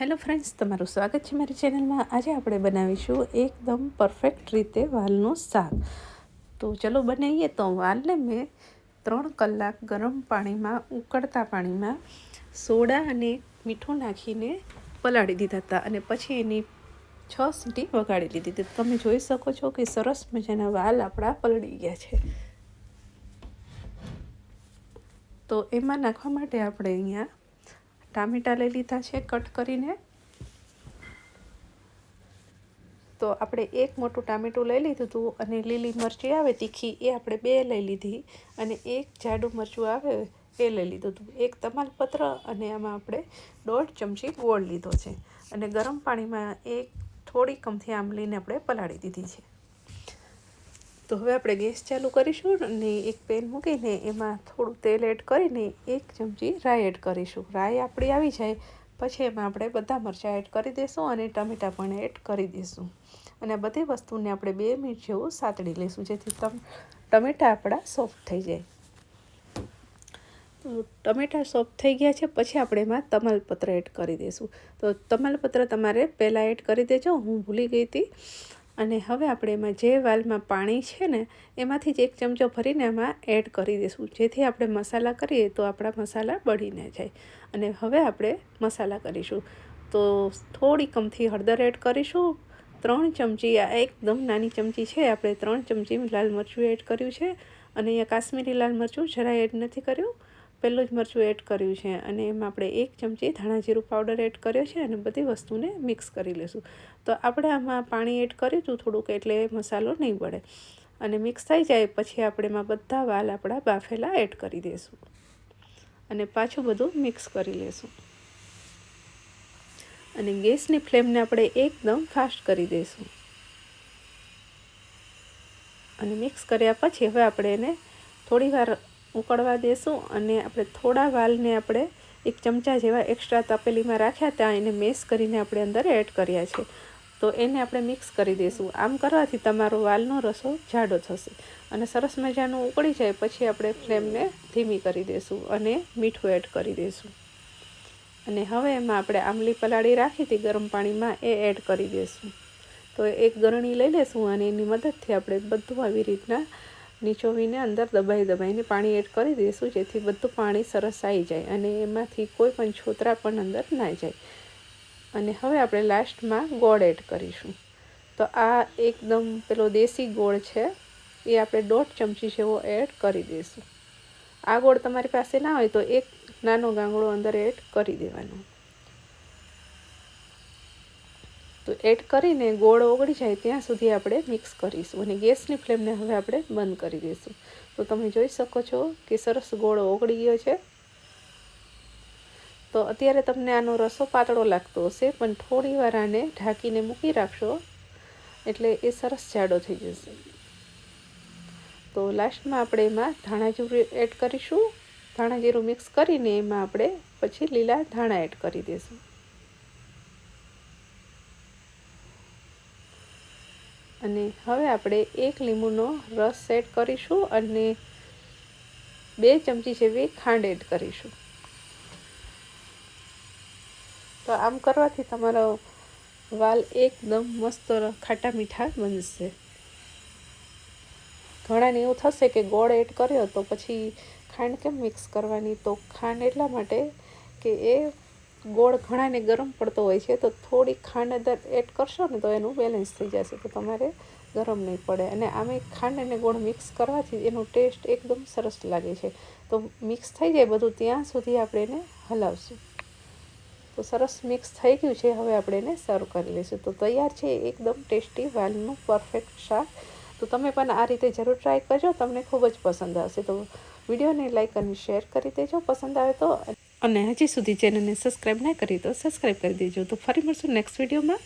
Hello friends, તમારું સ્વાગત છે મારી ચેનલમાં. આજે આપણે બનાવીશું એકદમ પરફેક્ટ રીતે વાલનું શાક. તો ચલો બનાવીએ. તો વાલને મેં ત્રણ કલાક ગરમ પાણીમાં, ઉકળતા પાણીમાં સોડા અને મીઠું નાખીને પલાળી દીધા હતા અને પછી એની છ સીટી વગાડી લીધી હતી. તમે જોઈ શકો છો કે સરસ મજાના વાલ આપણા પલળી ગયા છે. તો એમાં નાખવા માટે આપણે અહીંયા ટામેટાં લઈ લીધા છે કટ કરીને. તો આપણે એક મોટું ટામેટું લઈ લીધું હતું અને લીલી મરચી આવે તીખી એ આપણે બે લઈ લીધી અને એક જાડું મરચું આવે એ લઈ લીધું હતું. એક તમાલપત્ર અને આમાં આપણે દોઢ ચમચી ગોળ લીધો છે. અને ગરમ પાણીમાં એક થોડી કમથી આંબલીને આપણે પલાળી દીધી છે. તો હવે આપણે ગેસ ચાલુ કરીશું અને એક પેન મૂકીને એમાં થોડું તેલ એડ કરીને એક ચમચી રાઈ એડ કરીશું. રાઈ આપણી આવી જાય, પછી એમાં આપણે બધા મરચાં એડ કરી દઈશું અને ટમેટાં પણ એડ કરી દઈશું અને બધી વસ્તુને આપણે બે મિનિટ જેવું સાતડી લઈશું જેથી તમ, ટમેટાં આપણા સોફ્ટ થઈ જાય. ટમેટાં સોફ્ટ થઈ ગયા છે, પછી આપણે એમાં તમાલપત્ર એડ કરી દઈશું તો તમાલપત્ર તમારે પહેલાં એડ કરી દેજો, હું ભૂલી ગઈ હતી. અને હવે આપણે એમાં જે વાલમાં પાણી છે ને, એમાંથી જ એક ચમચો ભરીને એમાં એડ કરી દઈશું. જેથી આપણે મસાલા કરીએ તો આપણા મસાલા બળી ન જાય. અને હવે આપણે મસાલા કરીશું. તો થોડી કમથી હળદર એડ કરીશું. ત્રણ ચમચી, આ એકદમ નાની ચમચી છે, આપણે ત્રણ ચમચી લાલ મરચું એડ કર્યું છે. અને અહીંયા કાશ્મીરી લાલ મરચું જરા એડ નથી કર્યું. પહેલું જ મરચું એડ કર્યું છે અને એમાં આપણે એક ચમચી ધાણા જીરું પાવડર એડ કર્યો છે અને બધી વસ્તુને મિક્સ કરી લઈશું તો આપણે આમાં પાણી એડ કર્યું હતું થોડુંક એટલે મસાલો નહીં પડે અને મિક્સ થઈ જાય પછી આપણે એમાં બધા વાલ આપણા બાફેલા એડ કરી દઈશું અને પાછું બધું મિક્સ કરી લઈશું અને ગેસની ફ્લેમને આપણે એકદમ ફાસ્ટ કરી દઈશું અને મિક્સ કર્યા પછી હવે આપણે એને થોડી વાર ઉકળવા દેશું અને આપણે થોડા વાલને આપણે એક ચમચા જેવા એક્સ્ટ્રા તપેલીમાં રાખ્યા ત્યાં એને મિક્સ કરીને આપણે અંદર એડ કર્યા છે. તો એને આપણે મિક્સ કરી દઈશું આમ કરવાથી તમારો વાલનો રસો જાડો થશે અને સરસ મજાનું ઉકળી જાય પછી આપણે ફ્લેમને ધીમી કરી દઈશું અને મીઠું એડ કરી દઈશું અને હવે એમાં આપણે આંબલી પલાળી રાખી હતી ગરમ પાણીમાં એ એડ કરી દઈશું તો એક ગરણી લઈ લઈશું અને એની મદદથી આપણે બધું આવી રીતના નીચોવીને અંદર દબાઈ દબાઈને પાણી એડ કરી દઈશું, જેથી બધું પાણી સરસ આવી જાય અને એમાંથી કોઈ પણ છોતરા પણ અંદર ના જાય. અને હવે આપણે લાસ્ટમાં ગોળ એડ કરીશું. તો આ એકદમ પેલો દેશી ગોળ છે, એ આપણે દોઢ ચમચી જેવો એડ કરી દઈશું. આ ગોળ તમારી પાસે ના હોય તો એક નાનો ગાંગડો અંદર એડ કરી દેવાનો. તો એડ કરીને ગોળ ઓગળી જાય ત્યાં સુધી આપણે મિક્સ કરીશું અને ગેસની ફ્લેમને હવે આપણે બંધ કરી દઈશું. તો તમે જોઈ શકો છો કે સરસ ગોળ ઓગળી ગયો છે. તો અત્યારે તમને આનો રસો પાતળો લાગતો હશે, પણ થોડી વાર આને ઢાંકીને મૂકી રાખશો એટલે એ સરસ જાડો થઈ જશે. તો લાસ્ટમાં આપણે એમાં ધાણા જીરું એડ કરીશું. ધાણા જીરું મિક્સ કરીને એમાં આપણે પછી લીલા ધાણા એડ કરી દઈશું. અને હવે આપણે એક લીંબુનો રસ એડ કરીશું અને બે ચમચી જેવી ખાંડ એડ કરીશું. તો આમ કરવાથી તમારો વાલ એકદમ મસ્ત ખાટા મીઠા બનશે. ઘણાને એવું થશે કે ગોળ એડ કર્યો તો પછી ખાંડ કેમ મિક્સ કરવાની? તો ખાંડ એટલા માટે કે એ ગોળ ઘણાને ગરમ પડતો હોય છે, તો થોડી ખાંડ અંદર એડ કરશો ને તો એનું બેલેન્સ થઈ જશે, તો તમારે ગરમ નહીં પડે. અને આમે ખાંડ અને ગોળ મિક્સ કરવાથી એનો ટેસ્ટ એકદમ સરસ લાગે છે. તો મિક્સ થઈ જાય બધું, ત્યાં સુધી આપણે એને હલાવશું. તો સરસ મિક્સ થઈ ગયું છે, હવે આપણે એને સર્વ કરી લઈશું. તો તૈયાર છે એકદમ ટેસ્ટી વાલનું પરફેક્ટ શાક. તો તમે પણ આ રીતે જરૂર ટ્રાય કરજો, તમને ખૂબ જ પસંદ આવશે. તો વિડીયોને લાઇક અને શેર કરી દેજો. પસંદ આવે તો અને હજી સુધી ચેનલને સબસ્ક્રાઈબ ના કરી તો સબસ્ક્રાઈબ કરી દેજો. તો ફરી મળશું નેક્સ્ટ વિડીયોમાં